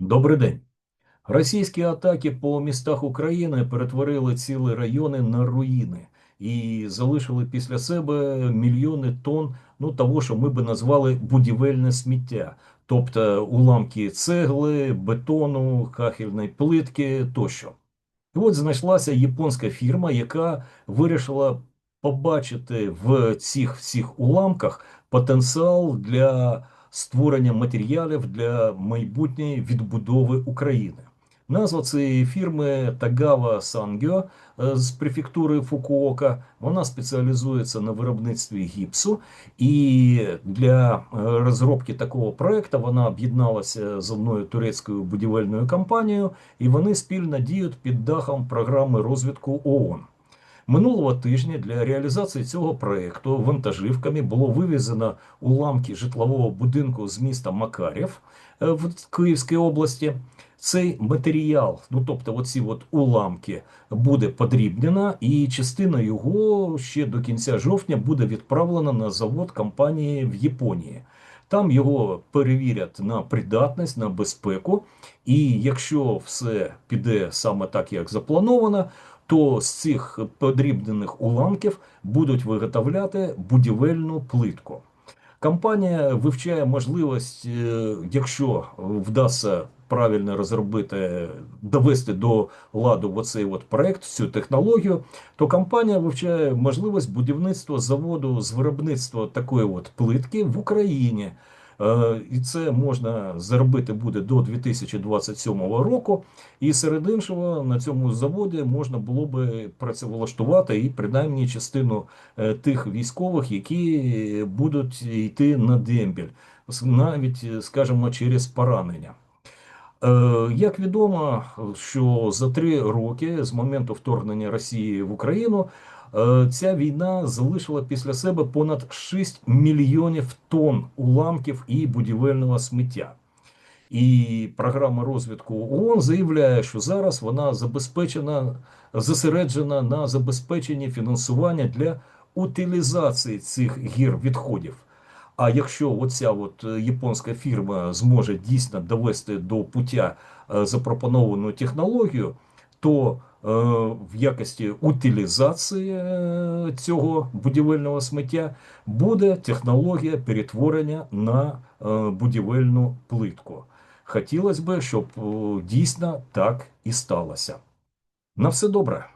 Добрий день. Російські атаки по містах України перетворили цілі райони на руїни і залишили після себе мільйони тонн ну, того, що ми би назвали будівельне сміття, тобто уламки цегли, бетону, кахельної плитки тощо. І от знайшлася японська фірма, яка вирішила побачити в цих всіх уламках потенціал для створення матеріалів для майбутньої відбудови України. Назва цієї фірми Tagawa Sangyo е, з префектури Фукуока. Вона спеціалізується на виробництві гіпсу, і для е, розробки такого проекту вона об'єдналася з одною турецькою будівельною компанією, і вони спільно діють під дахом програми розвитку ООН. Минулого тижня для реалізації цього проєкту вантажівками було вивезено уламки житлового будинку з міста Макарів е, в Київській області. Цей матеріал, ну тобто, оці от уламки, буде подрібнено, і частина його ще до кінця жовтня буде відправлена на завод компанії в Японії. Там його перевірять на придатність, на безпеку, і якщо все піде саме так, як заплановано, то з цих подрібнених уламків будуть виготовляти будівельну плитку. Компанія вивчає можливість, е, якщо вдасться правильно розробити, довести до ладу оцей от проект, цю технологію, то компанія вивчає можливість будівництва заводу з виробництва такої от плитки в Україні. Е, і це можна зробити буде до 2027 року. І серед іншого на цьому заводі можна було би працевлаштувати і принаймні частину е, тих військових, які будуть йти на дембіль, навіть, скажімо, через поранення. Е, як відомо, що за три роки з моменту вторгнення Росії в Україну ця війна залишила після себе понад 6 мільйонів тонн уламків і будівельного сміття. І програма розвитку ООН заявляє, що зараз вона забезпечена, зосереджена на забезпеченні фінансування для утилізації цих гір відходів. А якщо оця от японська фірма зможе дійсно довести до пуття е, запропоновану технологію, то Е, в якості утилізації е, цього будівельного сміття буде технологія перетворення на е, будівельну плитку. Хотілося б, щоб дійсно так і сталося. На все добре.